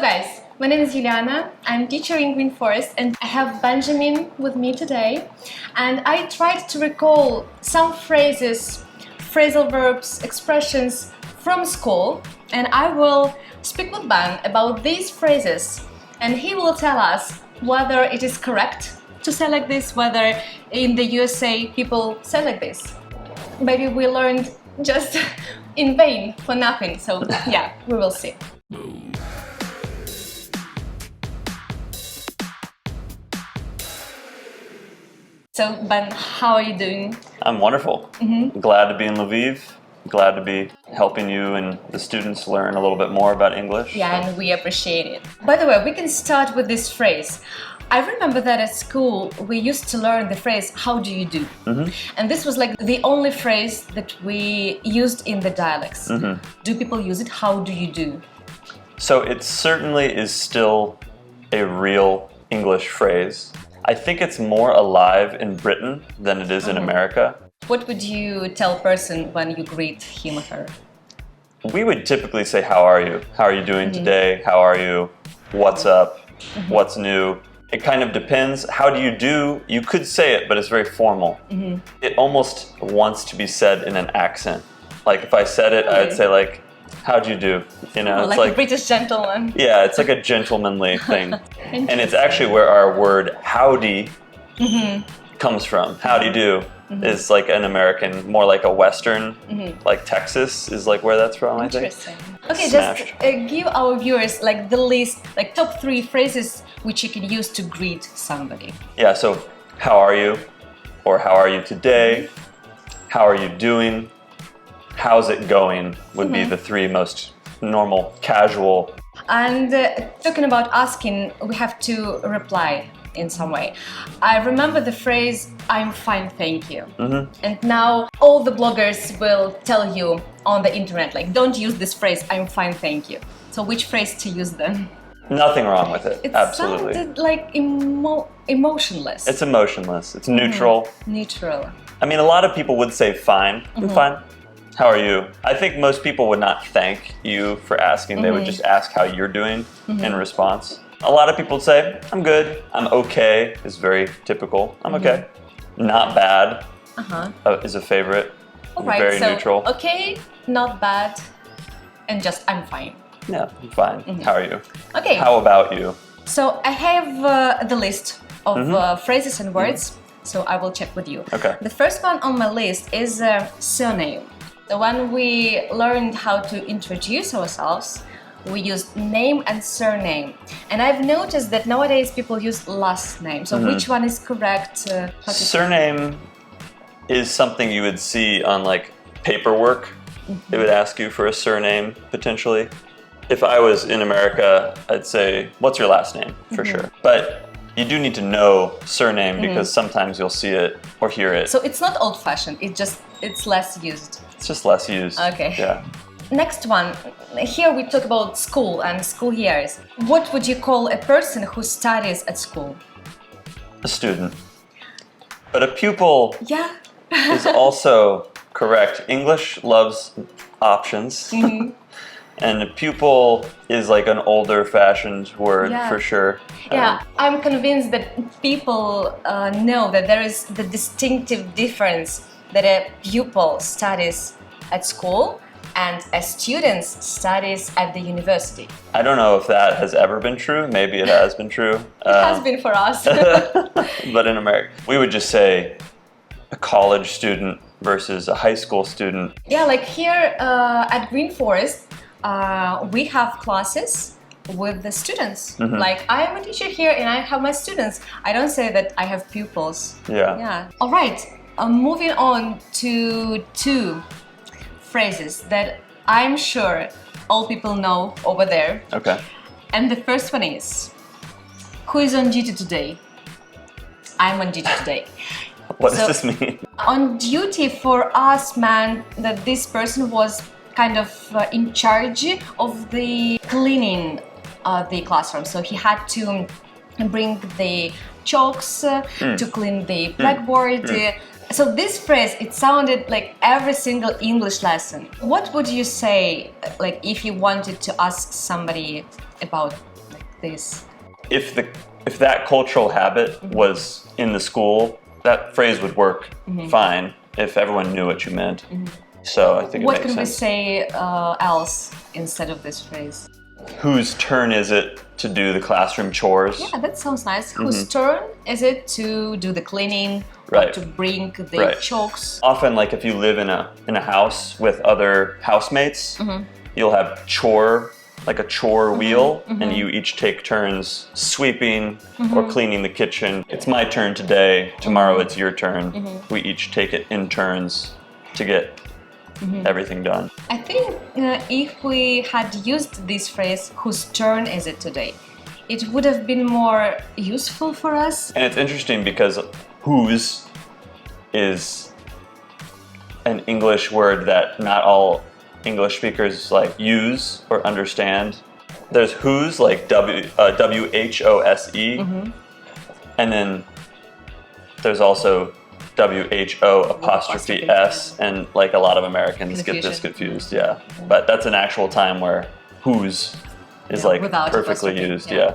Guys, my name is Juliana. I'm teacher in Green Forest and I have Benjamin with me today. And I tried to recall some phrases, phrasal verbs, expressions from school and I will speak with Ben about these phrases and he will tell us whether it is correct to say like this, whether in the USA people say like this. Maybe we learned just in vain for nothing. So yeah, we will see. So Ben, how are you doing? I'm wonderful. Mm-hmm. Glad to be in Lviv. Glad to be helping you and the students learn a little bit more about English. Yeah, and we appreciate it. By the way, we can start with this phrase. I remember that at school we used to learn the phrase "How do you do?" Mm-hmm. and this was like the only phrase that we used in the dialects. Mm-hmm. Do people use it? How do you do? So it certainly is still a real English phrase. I think it's more alive in Britain than it is in oh. America. What would you tell a person when you greet him or her? We would typically say, How are you? How are you doing mm-hmm. today? How are you? What's mm-hmm. up? Mm-hmm. What's new? It kind of depends. How do you do? You could say it, but it's very formal. It almost wants to be said in an accent. Like if I said it? I'd say like, How'd you do? You know, like, it's a British gentleman. Yeah, it's like a gentlemanly thing. and it's actually where our word howdy mm-hmm. comes from. Howdy do you do is like an American, more like a Western, mm-hmm. like Texas is like where that's from, I think. Okay, Smashed. just uh, give our viewers like the list, like top three phrases which you can use to greet somebody. Yeah, so how are you? Or how are you today? How are you doing? How's it going would be mm-hmm. the three most normal, casual. And uh, talking about asking, we have to reply in some way. I remember the phrase "I'm fine, thank you," mm-hmm. and now all the bloggers will tell you on the internet like, don't use this phrase "I'm fine, thank you." So which phrase to use then? Nothing wrong with it. It Absolutely. sounded like emo- emotionless, It's emotionless. It's neutral. Mm-hmm. neutral. I mean, a lot of people would say fine. I'm fine. How are you? I think most people would not thank you for asking. They would just ask how you're doing in response. A lot of people would say, I'm good. I'm okay, is very typical. I'm okay. Not bad Uh huh. uh, is a favorite. All right. very so neutral. okay, not bad, and just I'm fine. Yeah, I'm fine. How are you? Okay. How about you? So I have uh, the list of uh, phrases and words. So I will check with you. Okay. The first one on my list is uh, surname. The when we learned how to introduce ourselves. We used name and surname, and I've noticed that nowadays people use last name. So which one is correct? Uh, Surname is something you would see on like paperwork. It would ask you for a surname potentially. If I was in America, I'd say, "What's your last name?" for sure. But you do need to know surname because sometimes you'll see it or hear it. so it's not old-fashioned. It just it's less used. it's just less used. Okay. Yeah. Next one. Here we talk about school and school years. What would you call a person who studies at school? A student. But a pupil Yeah. is also correct. English loves options. Mm-hmm. And a pupil is like an older fashioned word Yeah. for sure. Yeah, I'm convinced that people uh, know that there is the distinctive difference that a pupil studies at school and a student studies at the university. I don't know if that has ever been true. Maybe it has been true. It has been for us. but in America, we would just say a college student versus a high school student. yeah, like here uh, at Green Forest, uh, we have classes with the students. Like I am a teacher here and I have my students. I don't say that I have pupils. Yeah. Yeah. All right. Uh, moving on to two phrases that I'm sure all people know over there. Okay. And the first one is Who is on duty today? I'm on duty today. What does this mean? on duty for us meant that this person was kind of uh, in charge of the cleaning uh, the classroom. So he had to bring the chalks uh, to clean the blackboard. uh, So this phrase, it sounded like every single English lesson. What would you say, like, if you wanted to ask somebody about like, this? If the if that cultural habit was in the school, that phrase would work fine if everyone knew what you meant. So I think What can we say uh, else instead of this phrase? Whose turn is it to do the classroom chores? Yeah, that sounds nice. Whose turn is it to do the cleaning or Right. to bring the Right. chalks? Often, like if you live in a in a house with other housemates, Mm-hmm. you'll have chore like a chore wheel, Mm-hmm. and you each take turns sweeping Mm-hmm. or cleaning the kitchen. It's my turn today. Tomorrow Mm-hmm. it's your turn. We each take it in turns to get Mm-hmm. everything done. I think uh, if we had used this phrase, whose turn is it today? It would have been more useful for us. And it's interesting because whose is an English word that not all English speakers like use or understand. There's whose like W uh, W H O S E, and then there's also W H O apostrophe S, and like a lot of Americans get this confused. Yeah, but that's an actual time where whose is like without perfectly used. yeah.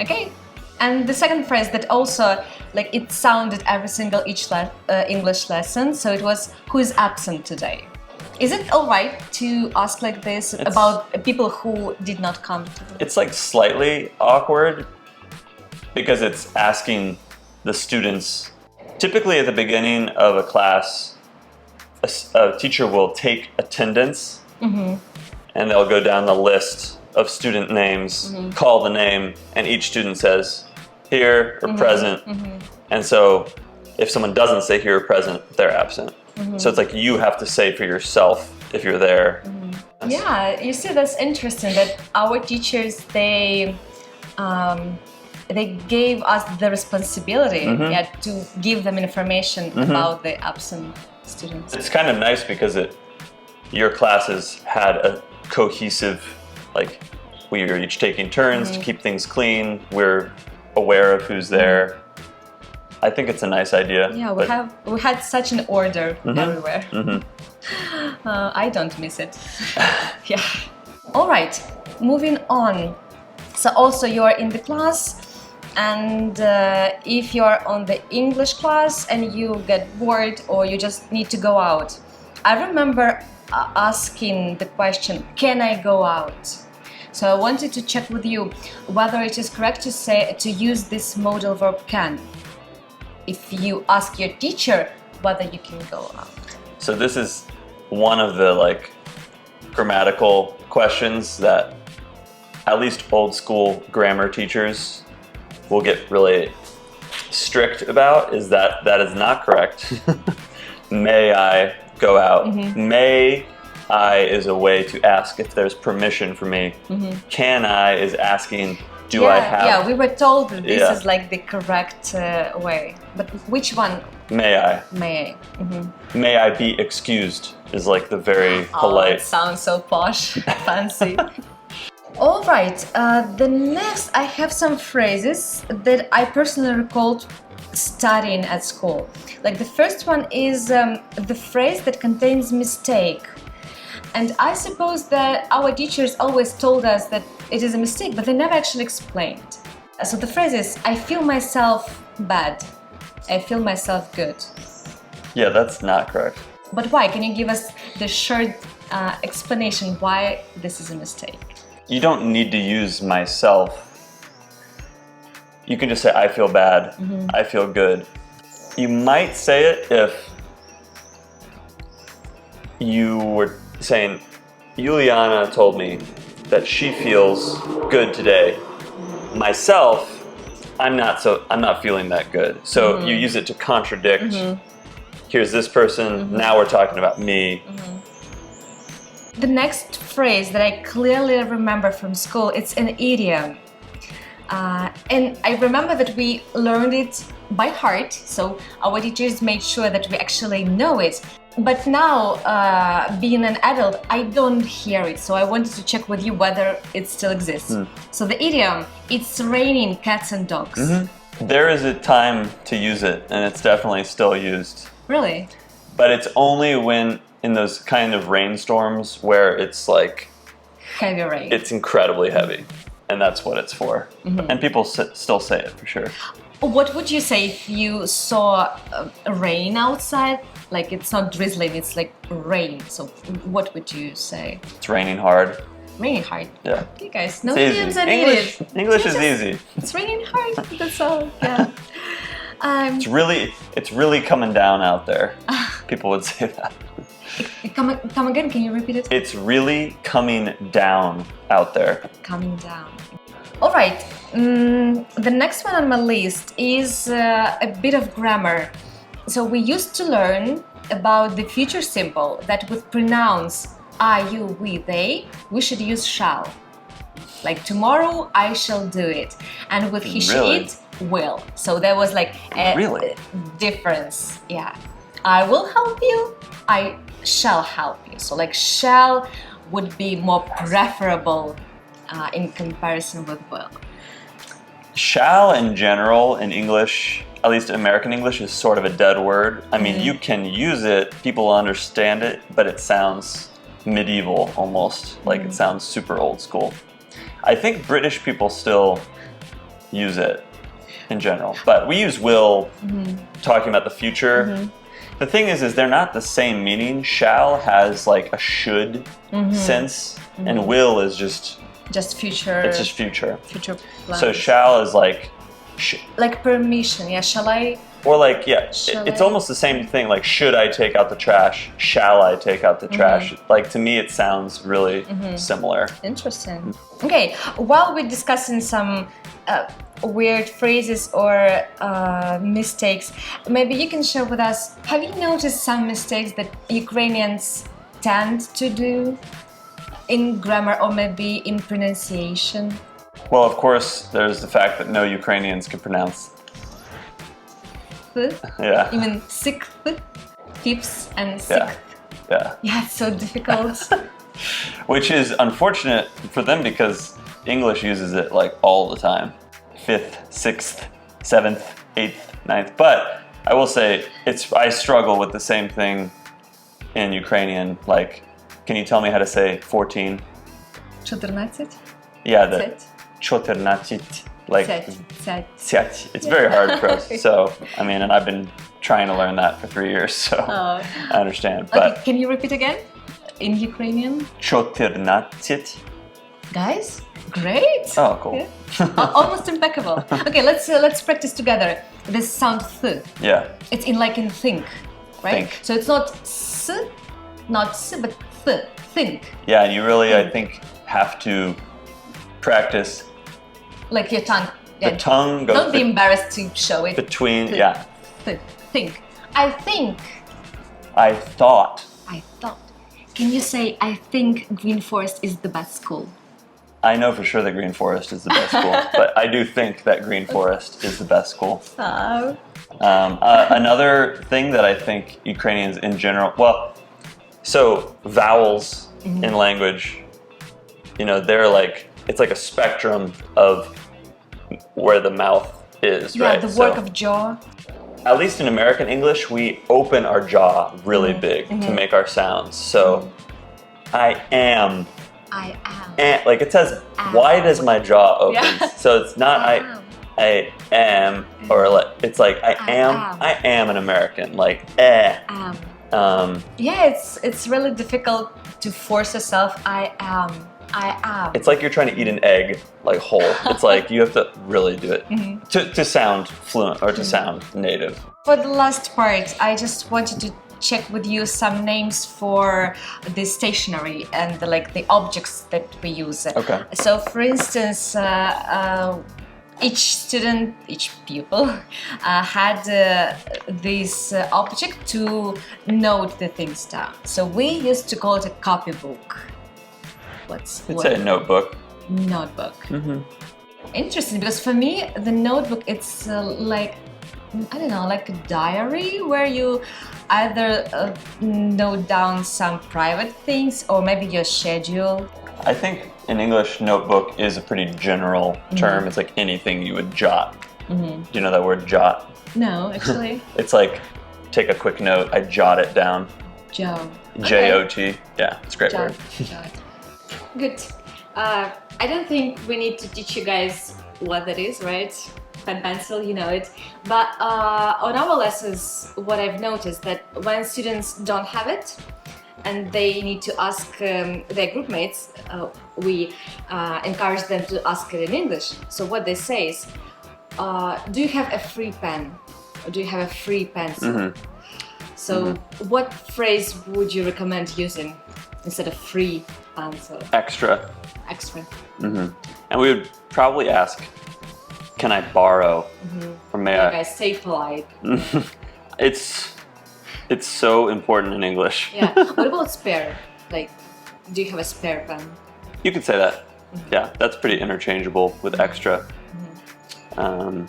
Okay. And the second phrase that also, like, it sounded every single each le- uh, English lesson. So it was, "Who is absent today?" Is it all right to ask like this It's- about people who did not come? To the- it's like slightly awkward because it's asking the students typically at the beginning of a class a teacher will take attendance mm-hmm. and they'll go down the list of student names mm-hmm. call the name and each student says here or mm-hmm. present. And so if someone doesn't say here or present they're absent. So it's like you have to say for yourself if you're there. Yeah, you see, that's interesting that our teachers they um, they gave us the responsibility Mm-hmm. yeah, to give them information about the absent students. It's kind of nice because it your classes had a cohesive like we are each taking turns Mm-hmm. to keep things clean. We're aware of who's there. I think it's a nice idea. Yeah, we have we had such an order Mm-hmm. everywhere. Uh, I don't miss it. yeah. All right, moving on. So also you are in the class, and uh, if you are on the English class and you get bored or you just need to go out, I remember uh, asking the question, "Can I go out?" So I wanted to check with you whether it is correct to say to use this modal verb can if you ask your teacher whether you can go out. so this is one of the like grammatical questions that at least old school grammar teachers will get really strict about is that that is not correct. May I go out? Mm-hmm. May I is a way to ask if there's permission for me. Can I is asking, do Mm-hmm. yeah, I have? yeah, we were told that this Yeah. is like the correct uh, way. But which one May I? may I? May I be excused is like the very Oh, it polite. sounds so posh, fancy. All right, uh, the next I have some phrases that I personally recalled studying at school. Like the first one is um, the phrase that contains mistake. And I suppose that our teachers always told us that it is a mistake, but they never actually explained. So the phrase is I feel myself bad, I feel myself good. yeah, that's not correct. But why? Can you give us the short uh, explanation why this is a mistake? You don't need to use myself. You can just say, I feel bad, mm-hmm. I feel good. You might say it if you were saying, Juliana told me that she feels good today. Myself, I'm not so I'm not feeling that good. So you mm-hmm. use it to contradict. Mm-hmm. Here's this person, now we're talking about me. The next phrase that I clearly remember from school, it's an idiom. Uh, and I remember that we learned it by heart, so our teachers made sure that we actually know it. But now, uh, being an adult, I don't hear it, so I wanted to check with you whether it still exists. So the idiom, it's raining cats and dogs. There is a time to use it, and it's definitely still used. Really? But it's only when in those kind of rainstorms where it's like Heavy rain. it's incredibly heavy, and that's what it's for. And people s- still say it for sure. What would you say if you saw uh, rain outside? Like it's not drizzling, it's like rain. So what would you say? It's raining hard. Raining hard. Yeah. Okay, guys, no idioms are English, needed. English is Just- easy. It's raining hard. That's all. Yeah. Um, It's really, it's really coming down out there. People would say that. come, come again. Can you repeat it? It's really coming down out there. coming down. All right. Mm, the next one on my list is uh, a bit of grammar. So we used to learn about the future simple that would pronounce I, you, we, they. We should use shall. Like tomorrow I shall do it, and with he/she/it, will. So there was like a Really? difference. Yeah. I will help you. I shall help you. So like shall would be more preferable uh, in comparison with will. Shall in general in English, at least American English, is sort of a dead word. I mean, mm-hmm. you can use it, people understand it, but it sounds medieval almost. Like it mm-hmm. sounds super old school. I think British people still use it in general, but we use will mm-hmm. talking about the future. The thing is, is they're not the same meaning. Shall has like a should mm-hmm. sense, mm-hmm. and will is just Just future. it's just future. future plans. So shall is like, sh- like permission. Yeah. Shall I? Or like yeah, it- it's I? almost the same thing. Like should I take out the trash? Shall I take out the trash? Like to me, it sounds really similar. Interesting. Okay. While we're discussing some. Uh, weird phrases or uh, mistakes maybe you can share with us have you noticed some mistakes that ukrainians tend to do in grammar or maybe in pronunciation Well, of course, there's the fact that no Ukrainians can pronounce. Yeah, even sixth fifths and sixth yeah, yeah. yeah it's so difficult Which is unfortunate for them because English uses it like all the time. Fifth, sixth, seventh, eighth, ninth. But I will say it's I struggle with the same thing in Ukrainian. Like, can you tell me how to say 14? 14 Yeah, the Set. 14, like Set. Set. Сядь. It's very hard for us. So, I mean, and I've been trying to learn that for three years, so Oh. I understand. Okay, But can you repeat again in Ukrainian? 14. Guys, great. Oh, cool. Yeah. Al- Almost impeccable. Okay, let's uh, let's practice together. This sound th. Yeah. It's in like in think, right? Think. So it's not s, not s, but th. Think. Yeah, and you really, I think, have to practice like your tongue. the Yeah. tongue goes Don't be embarrassed to show it. between. Th. Yeah, Th. Think. I think. I thought. I thought. Can you say I think Green Forest is the best school? I know for sure that Green Forest is the best school, but I do think that Green Forest is the best school. Oh. Um, uh, another thing that I think Ukrainians in general, well, so vowels in language, you know, they're like it's like a spectrum of where the mouth is, Yeah, right? the So- work of jaw. at least in American English, we open our jaw really big to make our sounds. So, I am, I am. and, like it says, why does my jaw open? Yeah. So it's not I I, am. I am, or like it's like I, I am, am. I am an American, like eh. Am. Um, Yeah, it's it's really difficult to force yourself. I am. I am. it's like you're trying to eat an egg like whole. It's like you have to really do it Mm-hmm. to, to sound fluent or to sound native. For the last part, I just wanted to check with you some names for the stationery and the, like the objects that we use. Okay. So, for instance, uh, uh, each student, each pupil, uh, had uh, this uh, object to note the things down. So we used to call it a copybook. What's It's what- a notebook. notebook. Interesting, because for me, the notebook it's uh, like I don't know, like a diary where you either uh, note down some private things or maybe your schedule. I think in English, notebook is a pretty general term. It's like anything you would jot Mm-hmm. Do you know that word jot? No, actually, It's like take a quick note. I jot it down. Joe. J O T. Yeah, it's a great Jot. Good. Uh, I don't think we need to teach you guys what that is, right? Pen pencil, you know it. But uh, on our lessons, what I've noticed that when students don't have it and they need to ask um, their group mates, uh, we uh, encourage them to ask it in English. So what they say is, uh, "Do you have a free pen? Or do you have a free pencil?" Mhm. So, what phrase would you recommend using instead of free pencil? Extra. Extra. hmm And we would probably ask, "Can I borrow?" Or may Like I? I stay polite. it's it's so important in English. Yeah. what about spare? Like, do you have a spare pen? You could say that. Yeah, that's pretty interchangeable with extra. Um,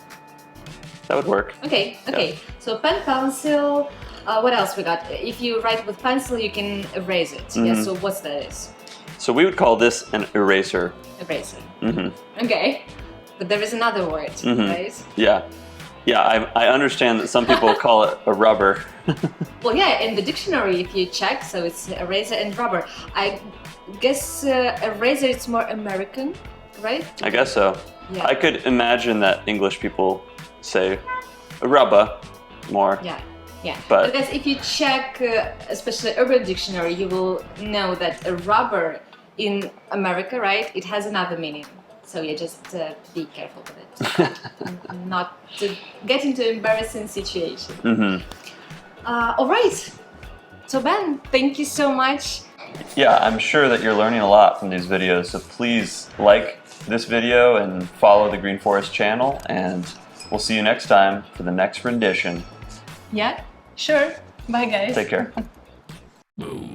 that would work. Okay. Okay. So pen, pencil. Uh, what else we got? If you write with pencil, you can erase it. Yeah. Mhm. So what's that is? So we would call this an eraser. Eraser. hmm Okay. But there is another word, Mhm. right? Yeah, yeah. I, I understand that some people call it a rubber. Well, yeah, in the dictionary, if you check, so it's eraser and rubber. I guess uh, eraser is more American, right? I guess so. Yeah. I could imagine that English people say rubber more. Yeah, yeah. But- because if you check, uh, especially Urban Dictionary, you will know that a rubber in America, right, it has another meaning. So you just uh, be careful with it, not to get into embarrassing situation. hmm Uh, all right. So Ben, thank you so much. Yeah, I'm sure that you're learning a lot from these videos. So please like this video and follow the Green Forest channel. And we'll see you next time for the next rendition. Yeah, sure. Bye, guys. Take care.